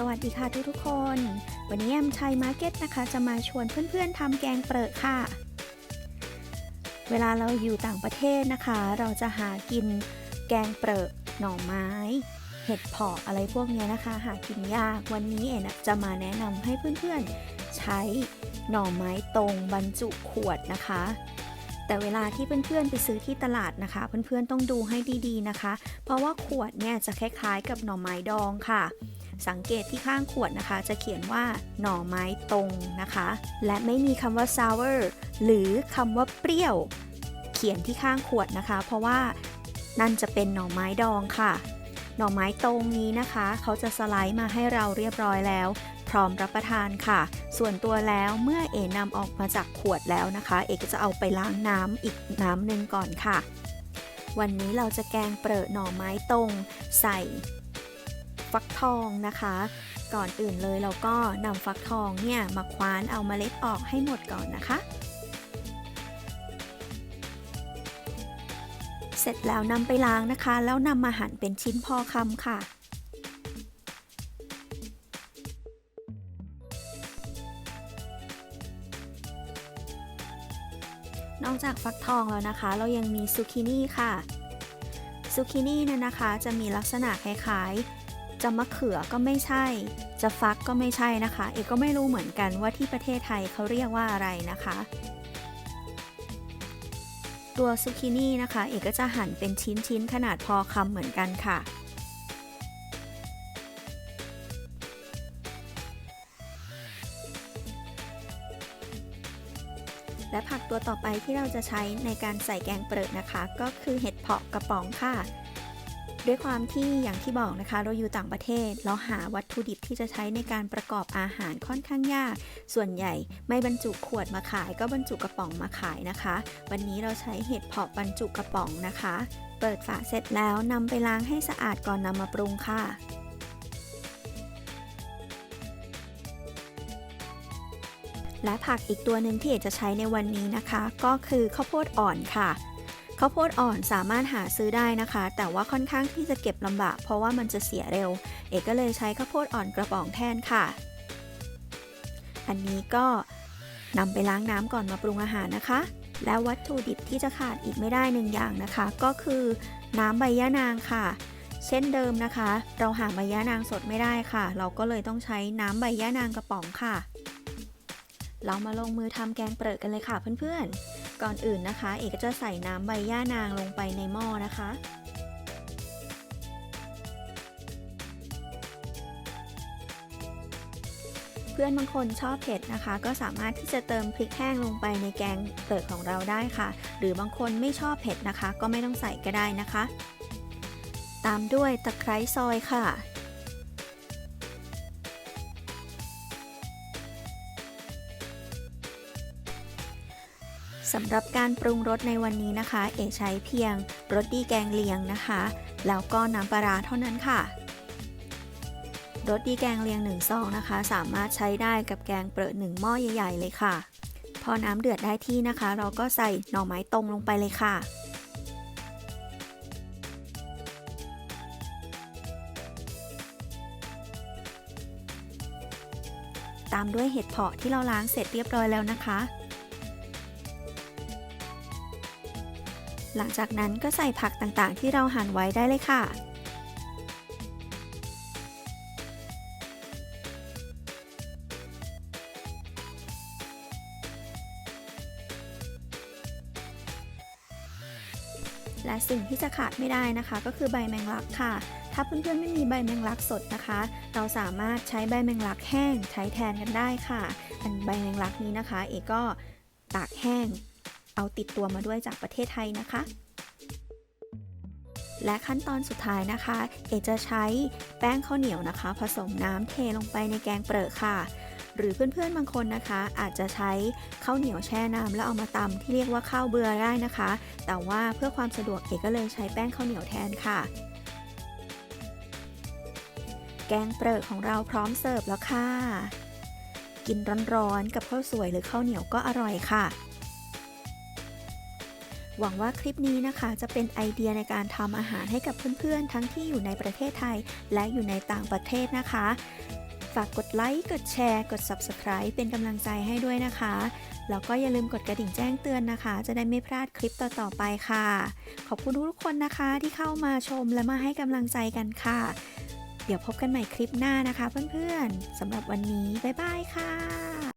สวัสดีค่ะทุกทุกๆคน วันนี้แอมชัยมาร์เก็ตนะคะ จะมาชวนเพื่อนๆทำแกงเปรอะค่ะ เวลาเราอยู่ต่างประเทศนะคะ เราจะหากินแกงเปรอะหน่อไม้ เห็ดเผาะอะไรพวกเนี้ยนะคะ หากินยากวันนี้เอ็นจะมาแนะนำให้เพื่อนๆใช้หน่อไม้ตรงบรรจุขวดนะคะแต่เวลาที่เพื่อนๆไปซื้อที่ตลาดนะคะ เพื่อนๆต้องดูให้ดีๆนะคะ เพราะว่าขวดเนี่ยจะคล้ายๆกับหน่อไม้ดองค่ะ สังเกตที่ข้างขวดนะคะ จะเขียนว่าหน่อไม้ตรงนะคะ และไม่มีคำว่า sour หรือคำว่าเปรี้ยว เขียนที่ข้างขวดนะคะ เพราะว่านั่นจะเป็นหน่อไม้ดองค่ะ หน่อไม้ตรงนี้นะคะ เขาจะสไลด์มาให้เราเรียบร้อยแล้ว พร้อมรับประทานค่ะ ส่วนตัวแล้วเมื่อเอนำออกมาจากขวดแล้วนะคะ เอกจะเอาไปล้างน้ำอีกน้ำหนึ่งก่อนค่ะ วันนี้เราจะแกงเปรอะหน่อไม้ตรง ใส่ ฟักทองนะคะ ก่อนอื่นเลยเราก็นำฟักทองเนี่ยมาคว้านเอาเมล็ดออกให้หมดก่อนนะคะ เสร็จแล้วนำไปล้างนะคะ แล้วนำมาหั่นเป็นชิ้นพอคำค่ะนอกจากฟักทองแล้วนะคะ เรายังมีซูกินี่ค่ะซูกินี่เนี่ยนะคะจะมีลักษณะคล้ายๆ จะมะเขือก็ไม่ใช่ จะฟักก็ไม่ใช่นะคะ เอกก็ไม่รู้เหมือนกันว่าที่ประเทศไทยเขาเรียกว่าอะไรนะคะ ตัวซูกินี่นะคะ เอกก็จะหั่นเป็นชิ้นๆขนาดพอคำเหมือนกันค่ะและผักตัวต่อไปที่เราจะใช้ในการใส่แกงเปรอะนะคะ ก็คือเห็ดเผาะกระป๋องค่ะ ด้วยความที่อย่างที่บอกนะคะ เราอยู่ต่างประเทศ เราหาวัตถุดิบที่จะใช้ในการประกอบอาหารค่อนข้างยาก ส่วนใหญ่ไม่บรรจุขวดมาขาย ก็บรรจุกระป๋องมาขายนะคะ วันนี้เราใช้เห็ดเผาะบรรจุกระป๋องนะคะ เปิดฝาเสร็จแล้วนำไปล้างให้สะอาดก่อนนำมาปรุงค่ะและผักอีกตัวหนึ่งที่เอกจะใช้ในวันนี้นะคะ ก็คือข้าวโพดอ่อนค่ะ ข้าวโพดอ่อนสามารถหาซื้อได้นะคะ แต่ว่าค่อนข้างที่จะเก็บลำบาก เพราะว่ามันจะเสียเร็ว เอกก็เลยใช้ข้าวโพดอ่อนกระป๋องแทนค่ะ อันนี้ก็นำไปล้างน้ำก่อนมาปรุงอาหารนะคะ และวัตถุดิบที่จะขาดอีกไม่ได้หนึ่งอย่างนะคะ ก็คือน้ำใบย่านางค่ะ เช่นเดิมนะคะ เราหาใบย่านางสดไม่ได้ค่ะ เราก็เลยต้องใช้น้ำใบย่านางกระป๋องค่ะ เรามาลงมือทำแกงเปรอะกันเลยค่ะเพื่อนๆ ก่อนอื่นนะคะ เอกจะใส่น้ำใบย่านางลงไปในหม้อนะคะ เพื่อนบางคนชอบเผ็ดนะคะ ก็สามารถที่จะเติมพริกแห้งลงไปในแกงเปรอะของเราได้ค่ะ หรือบางคนไม่ชอบเผ็ดนะคะ ก็ไม่ต้องใส่ก็ได้นะคะ ตามด้วยตะไคร้ซอยค่ะ สำหรับการปรุงรสในวันนี้นะคะ เอใช้เพียงรสดีแกงเลียงนะคะ แล้วก็น้ำปลาร้าเท่านั้นค่ะรสดีแกงเลียง1ซองนะคะ สามารถใช้ได้กับแกงเปรอะ1หม้อใหญ่ๆเลยค่ะ พอน้ำเดือดได้ที่นะคะ เราก็ใส่หน่อไม้ตรงลงไปเลยค่ะตามด้วยเห็ดเผาะที่เราล้างเสร็จเรียบร้อยแล้วนะคะ หลังจากนั้นก็ใส่ผักต่างๆ ที่เราหั่นไว้ได้เลยค่ะ และสิ่งที่จะขาดไม่ได้นะคะ ก็คือใบแมงลักค่ะ ถ้าเพื่อนๆไม่มีใบแมงลักสดนะคะ เราสามารถใช้ใบแมงลักแห้งใช้แทนกันได้ค่ะ อันใบแมงลักนี้นะคะ เอกก็ตากแห้ง เอาติดตัวมาด้วยจากประเทศไทยนะคะ และขั้นตอนสุดท้ายนะคะ เอจะใช้แป้งข้าวเหนียวนะคะ ผสมน้ำเทลงไปในแกงเปรอะค่ะ หรือเพื่อนๆบางคนนะคะ อาจจะใช้ข้าวเหนียวแช่น้ำแล้วเอามาตำที่เรียกว่าข้าวเบื่อได้นะคะ แต่ว่าเพื่อความสะดวกเอกก็เลยใช้แป้งข้าวเหนียวแทนค่ะแกงเปรอะของเราพร้อมเสิร์ฟแล้วค่ะ กินร้อนๆกับข้าวสวยหรือข้าวเหนียวก็อร่อยค่ะ หวังว่าคลิปนี้นะคะจะเป็นไอเดียในการทำอาหารให้กับเพื่อนๆ ทั้งที่อยู่ในประเทศไทย และอยู่ในต่างประเทศนะคะ ฝากกดไลค์ กดแชร์ กด Subscribe เป็นกำลังใจให้ด้วยนะคะ แล้วก็อย่าลืมกดกระดิ่งแจ้งเตือนนะคะ จะได้ไม่พลาดคลิปต่อๆไปค่ะ ขอบคุณทุกคนนะคะที่เข้ามาชมและมาให้กำลังใจกันค่ะ เดี๋ยวพบกันใหม่คลิปหน้านะคะ เพื่อนๆสำหรับวันนี้ บ๊ายบายค่ะ